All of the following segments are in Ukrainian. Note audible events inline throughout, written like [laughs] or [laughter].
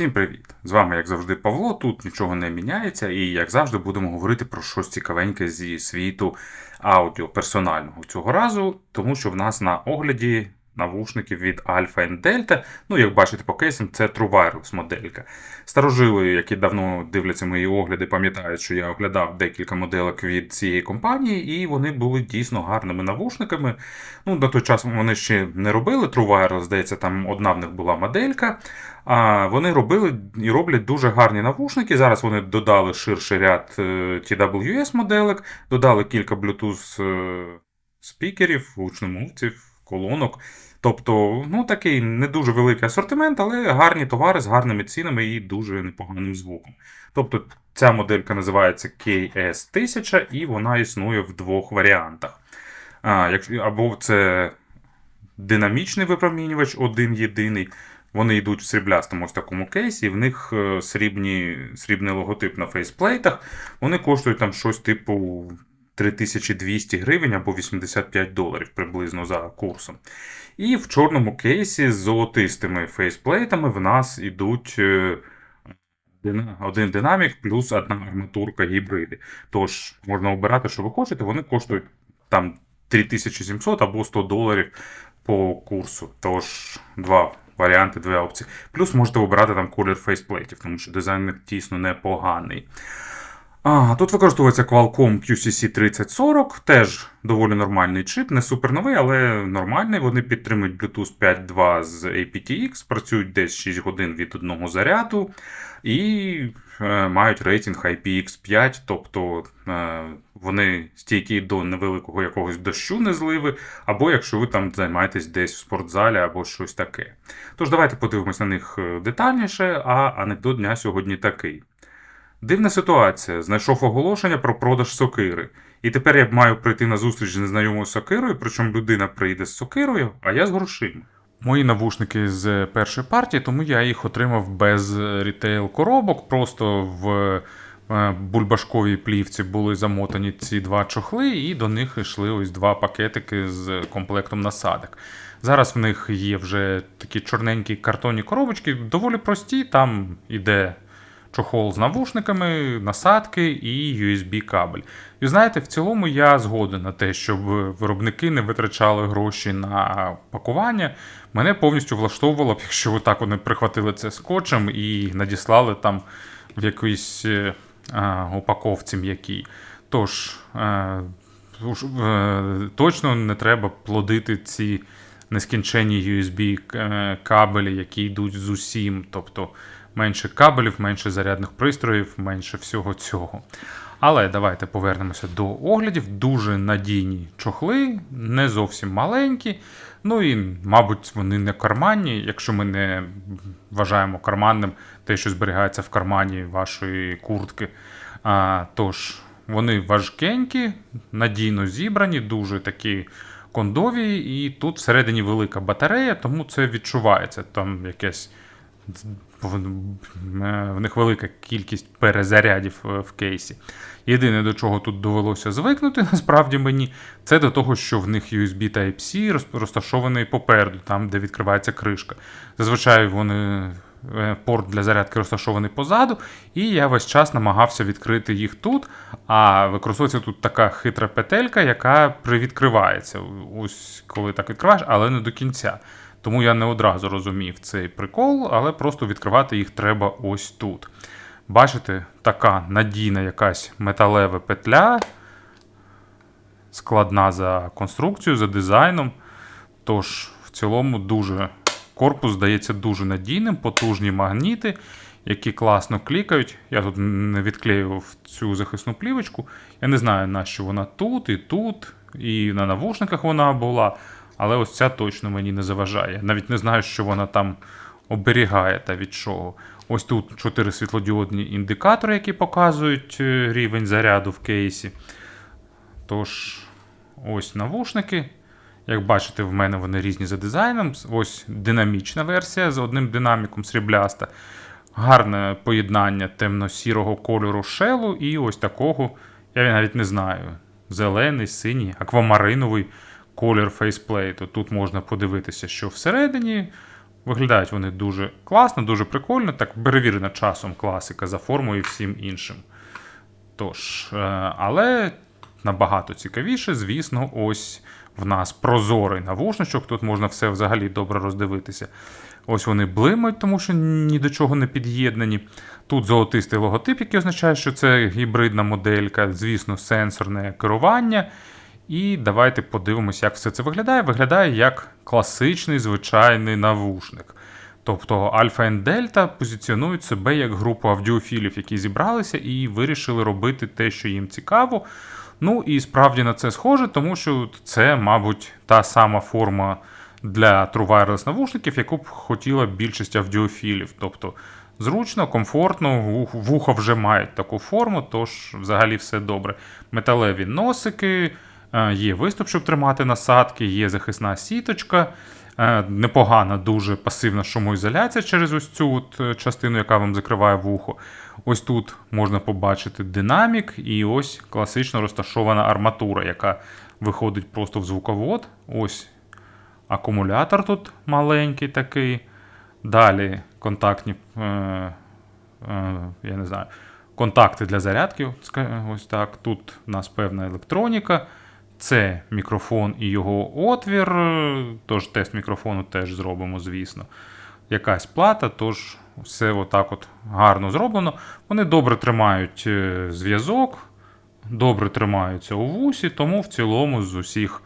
Всім привіт! З вами, як завжди, Павло. Тут нічого не міняється, і як завжди, будемо говорити про щось цікавеньке зі світу аудіо персонального цього разу, тому що в нас на огляді навушників від Alpha and Delta. Ну, як бачите по кейсам, це True Wireless моделька. Старожили, які давно дивляться мої огляди, пам'ятають, що я оглядав декілька моделок від цієї компанії, і вони були дійсно гарними навушниками. Ну, На той час вони ще не робили True Wireless, здається, там одна в них була моделька. А вони робили і роблять дуже гарні навушники. Зараз вони додали ширший ряд е, TWS моделек, додали кілька Bluetooth е, спікерів, гучномовців, колонок. Тобто, ну такий не дуже великий асортимент, але гарні товари з гарними цінами і дуже непоганим звуком. Тобто, ця моделька називається KS1000 і вона існує в двох варіантах. А, Або це динамічний випромінювач, один єдиний. Вони йдуть в сріблястому ось такому кейсі, і в них е, срібні, срібний логотип на фейсплейтах. Вони коштують там щось типу 3200 гривень або 85 доларів приблизно за курсом. І в чорному кейсі з золотистими фейсплейтами в нас йдуть е, один динамік плюс одна арматурка гібриди. Тож можна обирати, що ви хочете, вони коштують там 3700 або 100 доларів по курсу. Тож, два варіанти, дві опції. Плюс можете обирати там колір фейсплейтів, тому що дизайн дійсно непоганий. А, Тут використовується Qualcomm QCC3040, теж доволі нормальний чип, не супер новий, але нормальний. Вони підтримують Bluetooth 5.2 з aptX, працюють десь 6 годин від одного заряду і е, мають рейтинг IPX5, тобто е, вони стійкі до невеликого якогось дощу не зливи, або якщо ви там займаєтесь десь в спортзалі або щось таке. Тож давайте подивимось на них е, детальніше, а анекдот дня сьогодні такий. Дивна ситуація. Знайшов оголошення про продаж сокири. І тепер я маю прийти на зустріч з незнайомою сокирою, причому людина прийде з сокирою, а я з грошима. Мої навушники з першої партії, тому я їх отримав без рітейл-коробок. Просто в е, бульбашковій плівці були замотані ці два чохли, і до них йшли ось два пакетики з комплектом насадок. Зараз в них є вже такі чорненькі картонні коробочки, доволі прості, там іде чохол з навушниками, насадки і USB-кабель. І знаєте, в цілому я згоден на те, щоб виробники не витрачали гроші на пакування. Мене повністю влаштовувало б, якщо отак вони прихватили це скотчем і надіслали там в якійсь е, упаковці м'якій. Тож, е, е, точно не треба плодити ці нескінченні USB кабелі, які йдуть з усім. Тобто менше кабелів, менше зарядних пристроїв, менше всього цього. Але давайте повернемося до оглядів. Дуже надійні чохли, не зовсім маленькі. Ну і, мабуть, вони не карманні, якщо ми не вважаємо карманним те, що зберігається в кармані вашої куртки. А, Тож, вони важкенькі, надійно зібрані, дуже такі кондові, і тут всередині велика батарея, тому це відчувається. Там якесь в них велика кількість перезарядів е, в кейсі. Єдине, до чого тут довелося звикнути, [laughs] насправді мені, це до того, що в них USB Type-C розташований попереду, там, де відкривається кришка. Зазвичай вони. Е, порт для зарядки розташований позаду, і я весь час намагався відкрити їх тут. А використовується тут така хитра петелька, яка привідкривається. Ось коли так відкриваєш, але не до кінця. Тому я не одразу розумів цей прикол, але просто відкривати їх треба ось тут. Бачите, така надійна якась металева петля, складна за конструкцією, за дизайном. Тож, в цілому, дуже корпус здається дуже надійним, потужні магніти, які класно клікають. Я тут не відклеював цю захисну плівочку. Я не знаю, на що вона тут, і тут, і на навушниках вона була. Але ось ця точно мені не заважає. Навіть не знаю, що вона там оберігає та від чого. Ось тут чотири світлодіодні індикатори, які показують е, рівень заряду в кейсі. Тож, ось навушники. Як бачите, в мене вони різні за дизайном. Ось динамічна версія з одним динаміком срібляста. Гарне поєднання темно-сірого кольору шелу і ось такого, я навіть не знаю, зелений, синій, аквамариновий колір фейсплейту. Тут можна подивитися, що всередині. Виглядають вони дуже класно, дуже прикольно, так перевірена часом класика за формою і всім іншим. Тож, е, але набагато цікавіше, звісно, ось в нас прозорий навушничок. Тут можна все взагалі добре роздивитися. Ось вони блимають, тому що ні до чого не під'єднані. Тут золотистий логотип, який означає, що це гібридна моделька, звісно, сенсорне керування. І давайте подивимося, як все це виглядає. Виглядає як класичний звичайний навушник. Тобто Альфа і Дельта позиціонують себе як групу аудіофілів, які зібралися і вирішили робити те, що їм цікаво. Ну і справді на це схоже, тому що це, мабуть, та сама форма для True Wireless навушників, яку б хотіла більшість аудіофілів. Тобто зручно, комфортно, вуха вже мають таку форму, тож взагалі все добре. Металеві носики, є виступ, щоб тримати насадки, є захисна сіточка. Е, непогана, дуже пасивна шумоізоляція через ось цю от е, частину, яка вам закриває вухо. Ось тут можна побачити динамік, і ось класично розташована арматура, яка виходить просто в звуковод. Ось акумулятор тут маленький такий. Далі контактні е, е, я не знаю, контакти для зарядки. Ось так. Тут у нас певна електроніка. Це мікрофон і його отвір. Тож тест мікрофону теж зробимо, звісно. Якась плата, тож все отак от гарно зроблено. Вони добре тримають е, зв'язок, добре тримаються у вусі, тому в цілому з усіх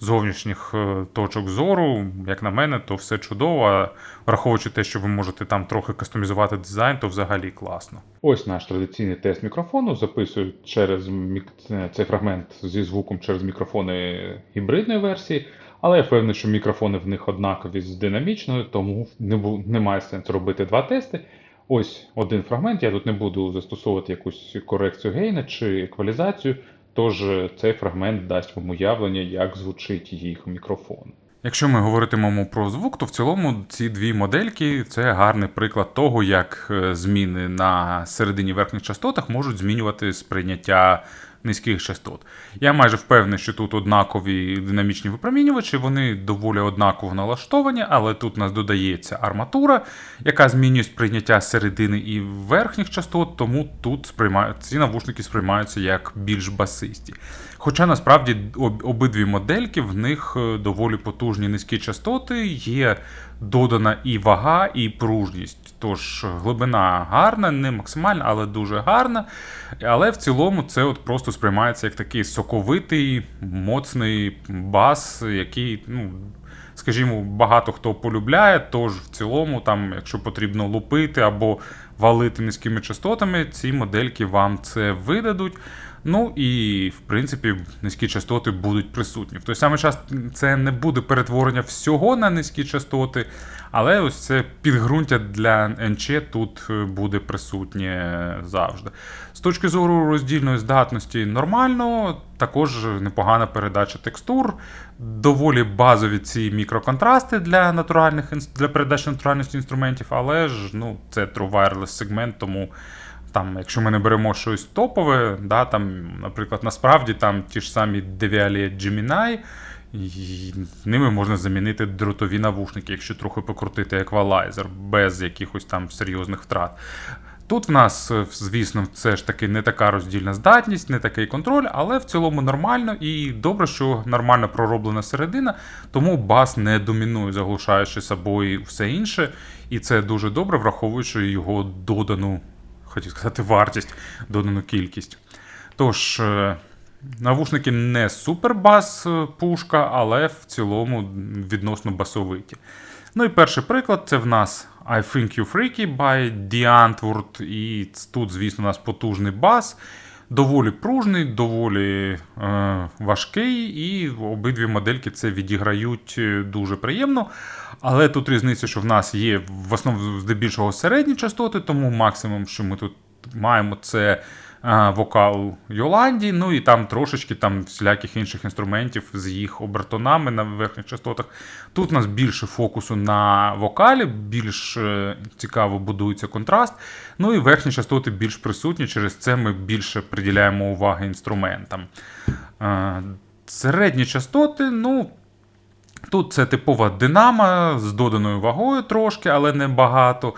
зовнішніх е, точок зору, як на мене, то все чудово. А Враховуючи те, що ви можете там трохи кастомізувати дизайн, то взагалі класно. Ось наш традиційний тест мікрофону. Записую через мік... цей фрагмент зі звуком через мікрофони гібридної версії. Але я впевнений, що мікрофони в них однакові з динамічною, тому не бу... немає сенсу робити два тести. Ось один фрагмент. Я тут не буду застосовувати якусь корекцію гейна чи еквалізацію. Тож цей фрагмент дасть вам уявлення, як звучить їх мікрофон. Якщо ми говоритимемо про звук, то в цілому ці дві модельки це гарний приклад того, як е, зміни на середині верхніх частотах можуть змінювати сприйняття низьких частот. Я майже впевнений, що тут однакові динамічні випромінювачі, вони доволі однаково налаштовані, але тут у нас додається арматура, яка змінює сприйняття середини і верхніх частот, тому тут сприймають, ці навушники сприймаються як більш басисті. Хоча насправді обидві модельки, в них е, доволі потужні низькі частоти, є додана і вага, і пружність. Тож глибина гарна, не максимальна, але дуже гарна. Але в цілому це от просто сприймається як такий соковитий, моцний бас, який, ну, скажімо, багато хто полюбляє. Тож в цілому, там, якщо потрібно лупити або валити низькими частотами, ці модельки вам це видадуть. Ну і в принципі низькі частоти будуть присутні. В той самий час це не буде перетворення всього на низькі частоти, але ось це підґрунтя для НЧ тут е, буде присутнє завжди. З точки зору роздільної здатності нормально, також непогана передача текстур, доволі базові ці мікроконтрасти для натуральних для передачі натуральних інструментів, але ж ну, це True Wireless сегмент, тому. Там, Якщо ми не беремо щось топове, да, там, наприклад, насправді там ті ж самі Devialet Gemini, ними можна замінити дротові навушники, якщо трохи покрутити еквалайзер, без якихось там серйозних втрат. Тут в нас, звісно, це ж таки не така роздільна здатність, не такий контроль, але в цілому нормально і добре, що нормально пророблена середина, тому бас не домінує, заглушаючи собою все інше. І це дуже добре, враховуючи його додану хотів сказати, вартість, додану кількість. Тож, е, навушники не супербас е, пушка, але в цілому відносно басовиті. Ну і перший приклад це в нас I Think You Freaky by The Antwoord. І тут, звісно, у нас потужний бас доволі пружний, доволі е, важкий, і обидві модельки це відіграють е, дуже приємно. Але тут різниця, що в нас є в основному здебільшого середні частоти, тому максимум, що ми тут маємо, це вокал Йоланді, ну і там трошечки там всіляких інших інструментів з їх обертонами на верхніх частотах. Тут у нас більше фокусу на вокалі, більш е, цікаво будується контраст. Ну і верхні частоти більш присутні, через це ми більше приділяємо уваги інструментам. Середні частоти, ну. Тут це типова динамо з доданою вагою трошки, але не багато.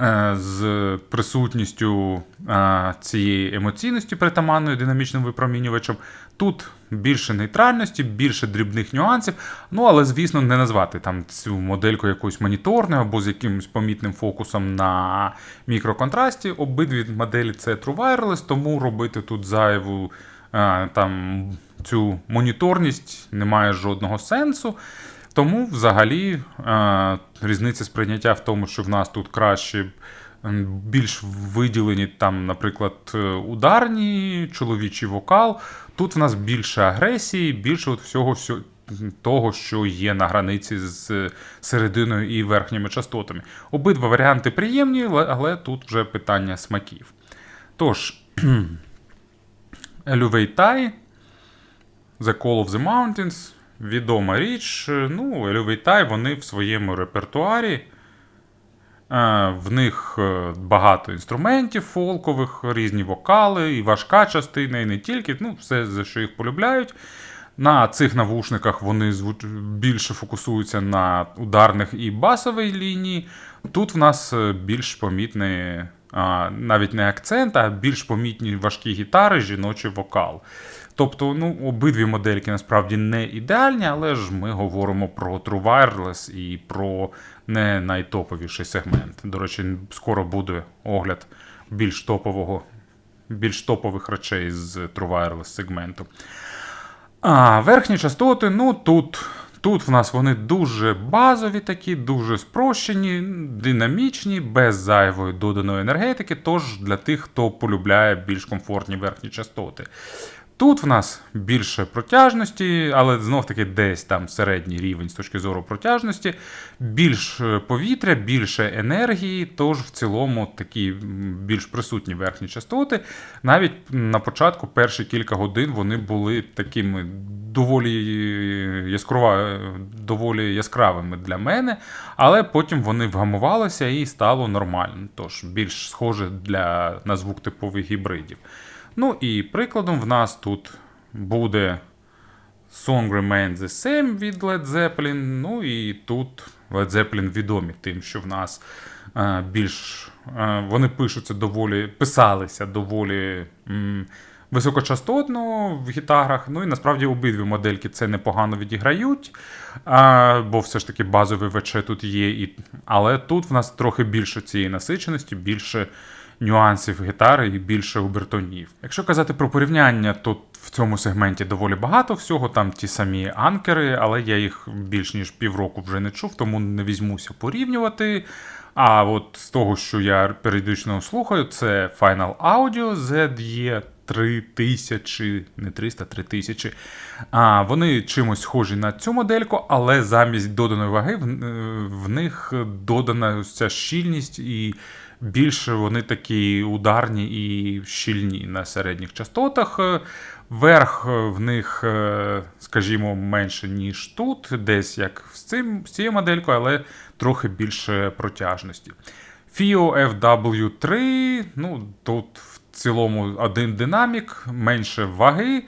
Е, З присутністю е, цієї емоційності притаманної динамічним випромінювачем. Тут більше нейтральності, більше дрібних нюансів. Ну, але, звісно, не назвати там цю модельку якоюсь моніторною або з якимось помітним фокусом на мікроконтрасті. Обидві моделі це True Wireless, тому робити тут зайву е, там, цю моніторність немає жодного сенсу. Тому взагалі е, різниця сприйняття в тому, що в нас тут краще більш виділені, там, наприклад, е, ударні, чоловічий вокал. Тут в нас більше агресії, більше от всього того, що є на границі з серединою і верхніми частотами. Обидва варіанти приємні, але- тут вже питання смаків. Тож, Tai, The Call of the Mountains, відома річ. Ну, Tai, вони в своєму репертуарі. Е, В них е, багато інструментів фолкових, різні вокали, і важка частина, і не тільки. Ну, все, за що їх полюбляють. На цих навушниках вони більше фокусуються на ударних і басовій лінії. Тут в нас е, більш помітний навіть не акцент, а більш помітні важкі гітари, жіночий вокал. Тобто, ну, обидві модельки насправді не ідеальні, але ж ми говоримо про True Wireless і про не найтоповіший сегмент. До речі, скоро буде огляд більш топового, більш топових речей з True Wireless сегменту. А, верхні частоти, ну тут, тут в нас вони дуже базові такі, дуже спрощені, динамічні, без зайвої доданої енергетики, тож для тих, хто полюбляє більш комфортні верхні частоти. Тут в нас більше протяжності, але знов-таки десь там середній рівень з точки зору протяжності, більш е, повітря, більше енергії, тож в цілому такі більш присутні верхні частоти. Навіть на початку, перші кілька годин, вони були такими доволі, яскрава, доволі яскравими для мене, але потім вони вгамувалися і стало нормально. Тож більш схоже для на звук типових гібридів. Ну і прикладом в нас тут буде Song Remains the Same від Led Zeppelin. Ну і тут Led Zeppelin відомі тим, що в нас е, більш е, вони пишуться доволі, писалися доволі м, високочастотно в гітарах. Ну і насправді обидві модельки це непогано відіграють, а, бо все ж таки базовий ВЧ тут є. І, але тут в нас трохи більше цієї насиченості, більше нюансів гітари і більше обертонів. Якщо казати про порівняння, то в цьому сегменті доволі багато всього. Там ті самі анкери, але я їх більш ніж півроку вже не чув, тому не візьмуся порівнювати. А от з того, що я періодично слухаю, це Final Audio ZE 3000, не 300, 3000. А, вони чимось схожі на цю модельку, але замість доданої ваги в, е, них додана ця щільність і більше вони такі ударні і щільні на середніх частотах. Верх в них, е, скажімо, менше, ніж тут, десь як з, цим, з цією моделькою, але трохи більше протяжності. FIO FW3, ну тут в цілому один динамік, менше ваги,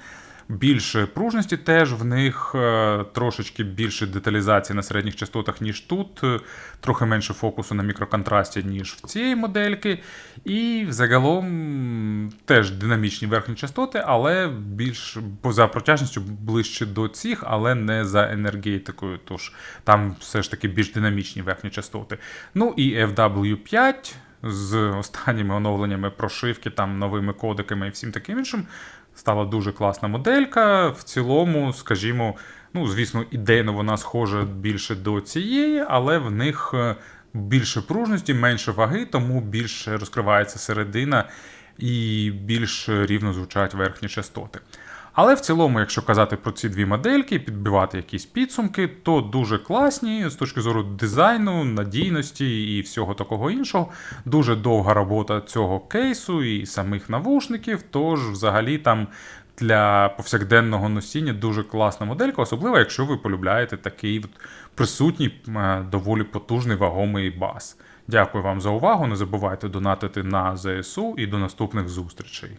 більше пружності теж в них е, трошечки більше деталізації на середніх частотах, ніж тут, е, трохи менше фокусу на мікроконтрасті, ніж в цієї модельки. І загалом теж динамічні верхні частоти, але більш поза протяжністю ближче до цих, але не за енергетикою. Тож там все ж таки більш динамічні верхні частоти. Ну і FW5 з останніми оновленнями прошивки, там новими кодиками і всім таким іншим. Стала дуже класна моделька. В цілому, скажімо, ну, звісно, ідейно вона схожа більше до цієї, але в них е, більше пружності, менше ваги, тому більше розкривається середина і більш рівно звучать верхні частоти. Але в цілому, якщо казати про ці дві модельки, підбивати якісь підсумки, то дуже класні з точки зору дизайну, надійності і всього такого іншого. Дуже довга робота цього кейсу і самих навушників. Тож, взагалі, там для повсякденного носіння дуже класна моделька, особливо якщо ви полюбляєте такий присутній, е, доволі потужний вагомий бас. Дякую вам за увагу. Не забувайте донатити на ЗСУ і до наступних зустрічей.